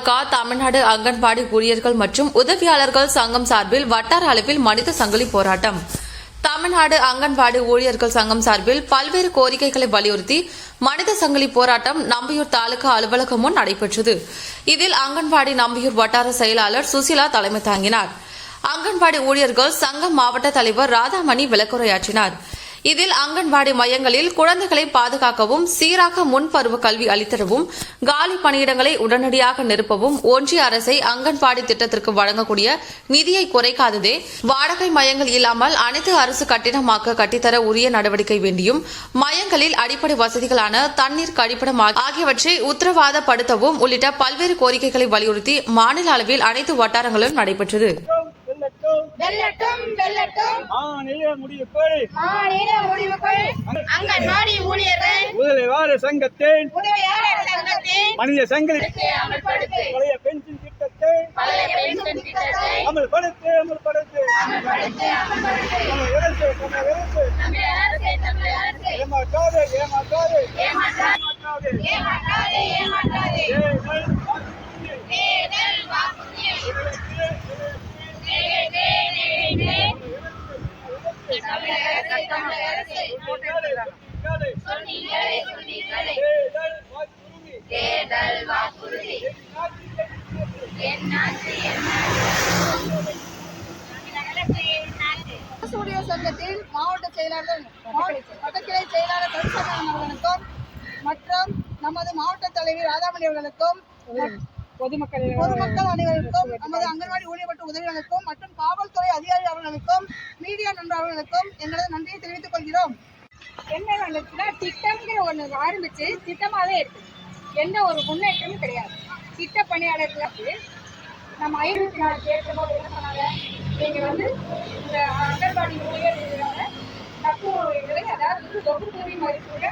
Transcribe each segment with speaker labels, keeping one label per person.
Speaker 1: தாலுகா தமிழ்நாடு அங்கன்வாடி ஊழியர்கள் மற்றும் உதவியாளர்கள் சங்கம் சார்பில் வட்டார அளவில் மனித சங்கிலி போராட்டம். தமிழ்நாடு அங்கன்வாடி ஊழியர்கள் சங்கம் சார்பில் பல்வேறு கோரிக்கைகளை வலியுறுத்தி மனித சங்கிலி போராட்டம் நம்பியூர் தாலுகா அலுவலகம் முன் நடைபெற்றது. இதில் அங்கன்வாடி நம்பியூர் வட்டார செயலாளர் சுசிலா தலைமை தாங்கினார். அங்கன்வாடி ஊழியர்கள் சங்க மாவட்ட தலைவர் ராதாமணி விளக்குரையாற்றினாா் இதில் அங்கன்வாடி மையங்களில் குழந்தைகளை பாதுகாக்கவும் சீராக முன்பருவ கல்வி அளித்தரவும் காலி பணியிடங்களை உடனடியாக நிரப்பவும் ஒன்றிய அரசை அங்கன்வாடி திட்டத்திற்கு வழங்கக்கூடிய நிதியை குறைக்காததே வாடகை மையங்கள் இல்லாமல் அனைத்து அரசு கட்டிடமாக்க கட்டித்தர உரிய நடவடிக்கை வேண்டியும் மையங்களில் அடிப்படை வசதிகளான தண்ணீர் கழிப்பிடம் ஆகியவற்றை உத்தரவாதப்படுத்தவும் உள்ளிட்ட பல்வேறு கோரிக்கைகளை வலியுறுத்தி மாநில அளவில் அனைத்து வட்டாரங்களிலும் நடைபெற்றது.
Speaker 2: வெல்லட்டும்
Speaker 3: வெல்லட்டும். வெல்லட்டும்
Speaker 2: மாநில முடிவுகள்
Speaker 3: மாநில முடிவுகள் அங்கன்வாடி ஊழியர்கள்.
Speaker 2: முதலிவார சங்கத்தின்.
Speaker 3: உதவியாளர் சங்கத்தின்.
Speaker 2: மனித சங்கிலி.
Speaker 3: திட்டத்தை. அமல்படுத்து
Speaker 2: பழைய பென்ஷன் திட்டத்தை.
Speaker 3: பழைய பென்ஷன் திட்டத்தை.
Speaker 2: அமல்படுத்து அமல்படுத்து.
Speaker 3: அமல்படுத்து அமல்படுத்து.
Speaker 2: தமிழக அரசு தமிழக அரசு.
Speaker 3: தமிழக அரசே தமிழக அரசே.
Speaker 2: ஏமாற்றாதே. ஏமாற்றாதே
Speaker 3: ஏமாற்றாதே
Speaker 2: ஏமாற்றாதே.
Speaker 3: ஏமாற்றாதே ஏமாற்றாதே
Speaker 2: ஏழை வாக்குறுதி.
Speaker 3: தேர்தல் வாக்குறுதி
Speaker 2: ஏழைக்கு,
Speaker 3: நிறைவேற்றே, நிறைவேற்றே. தமிழக அரசே தமிழக அரசே
Speaker 2: ஏழை,
Speaker 3: சொன்னீங்களே சொன்னீங்களே
Speaker 2: ஏழை வாக்குறுதி.
Speaker 3: வாக்குறுதி
Speaker 4: சூரிய சங்கத்தின் மாவட்ட செயலாளர் வட்டக்கிளை செயலாளர் அவர்களுக்கும் மற்றும் நமது மாவட்ட தலைவி ராதாமணி அவர்களுக்கும் பொதுமக்கள் பொதுமக்கள் அனைவருக்கும் நமது அங்கன்வாடி ஊழியர் மற்றும் உதவியாளருக்கும் மற்றும் காவல்துறை அதிகாரி அவர்களுக்கும் மீடியா நண்பர் அவர்களுக்கும் எங்களது நன்றியை தெரிவித்துக் கொள்கிறோம்.
Speaker 5: என்ன நடந்துச்சுன்னா திட்டம்ங்கிற ஒன்று ஆரம்பிச்சு திட்டமாவே இருக்கு. எந்த ஒரு முன்னேற்றமும் கிடையாது. திட்ட பணியாளர்களுக்கு நம்ம ஐநூத்தி நாலு கேட்கும் போது என்ன சொன்னாங்க நீங்க வந்து இந்த அங்கன்வாடி ஊழியர் இருக்கிறாங்க தப்பு இதில் அதாவது வந்து தொகுப்பூரி அடிப்படை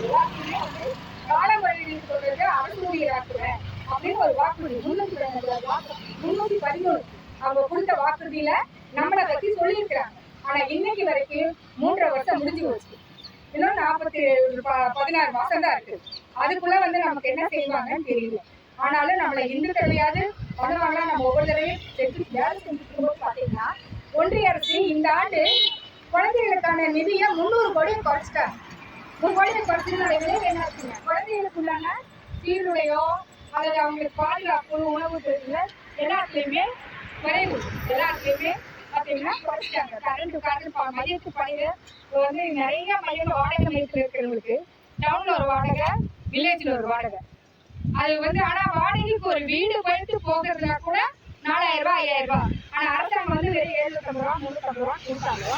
Speaker 5: எல்லாத்தையுமே வந்து காலமுறையில் சொல்றது அரசு ஊழியராக்குறேன் அப்படின்னு ஒரு வாக்குறுதி முன்னூத்தி ரெண்டு வாக்கு முன்னூத்தி பதிமூணு அவங்க கொடுத்த வாக்குறுதியில நம்மளை பத்தி சொல்லியிருக்கிறாங்க. ஆனா இன்னைக்கு வரைக்கும் மூன்றரை வருஷம் முடிஞ்சு போச்சு. இன்னும் நாற்பத்தி பதினாறு மாசம் தான் இருக்கு. அதுக்குள்ள வந்து நமக்கு என்ன செய்வாங்கன்னு தெரியல. ஆனாலும் நம்மளை இந்து தடவையாவது பண்ணுவாங்களா? நம்ம ஒவ்வொரு தடவையும் செஞ்சு வேலை செஞ்சுட்டு போது பாத்தீங்கன்னா ஒன்றிய அரசு இந்த ஆண்டு குழந்தைகளுக்கான நிதியை முந்நூறு கோடி குறைச்சிட்டாங்க. ஒரு கோடியை குறைச்சதுனால விளைவு என்ன இருக்குங்க குழந்தைகளுக்குள்ளான சீருடையோ அல்லது அவங்களுக்கு பாதுகாப்பு உணவு தெரியல எல்லாத்துலயுமே குறைவு. எல்லாத்துலயுமே பார்த்தீங்கன்னா குறைச்சிட்டாங்க. கரண்ட் கரண்ட் மையத்து பணியில வந்து நிறைய மையம் வாடகை மையத்தில் இருக்கிறவங்களுக்கு டவுன்ல ஒரு வாடகை வில்லேஜ்ல ஒரு வாடகை. அது வந்து ஆனா வாடகைக்கு ஒரு வீடு படுத்து போகிறதுனா கூட நாலாயிரம் ரூபாய் ஐயாயிரம் ரூபாய். ஆனா அரசாங்கம் வந்து வெறும் எழுநூத்தம்பது ரூபா முன்னூத்தம்பது ரூபா கொடுத்தாங்க.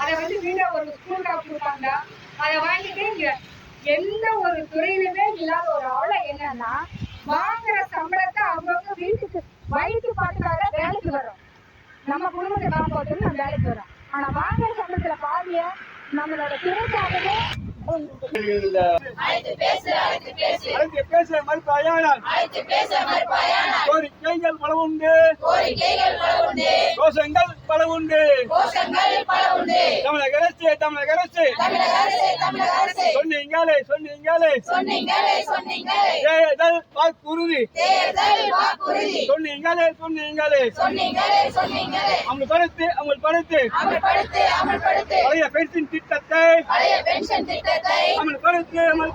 Speaker 5: அதை வந்து வீட ஒரு ஸ்கூலுக்காக கொடுத்தாங்க அதை வாங்கிட்டு இங்க எந்த ஒரு துறையிலுமே இல்லாத ஒரு ஆளை என்னன்னா வாங்குற சம்பளத்தை அவங்கவுங்க வீட்டுக்கு வயிற்று நம்ம குடும்பத்தை காப்பாற்றணும் நம்ம வேலைக்கு வரோம். ஆனா வாங்குற சம்பளத்துல பாதிய நம்மளோட துறைக்காகவே
Speaker 2: கோரிக்கைகள் பல உண்டு
Speaker 3: கோரிக்கைகள் பல உண்டு
Speaker 2: கோஷங்கள் பல உண்டு தமிழக அரசு தமிழக அரசு. சொன்னீங்களே சொன்னீங்களே. தேர்தல் வாக்குறுதி. சொன்னீங்களே சொன்னீங்களே. அமல்படுத்து அமல்படுத்து
Speaker 3: அமல்படுத்து அமல்படுத்து
Speaker 2: பழைய பென்ஷன் திட்டத்தை. அமல்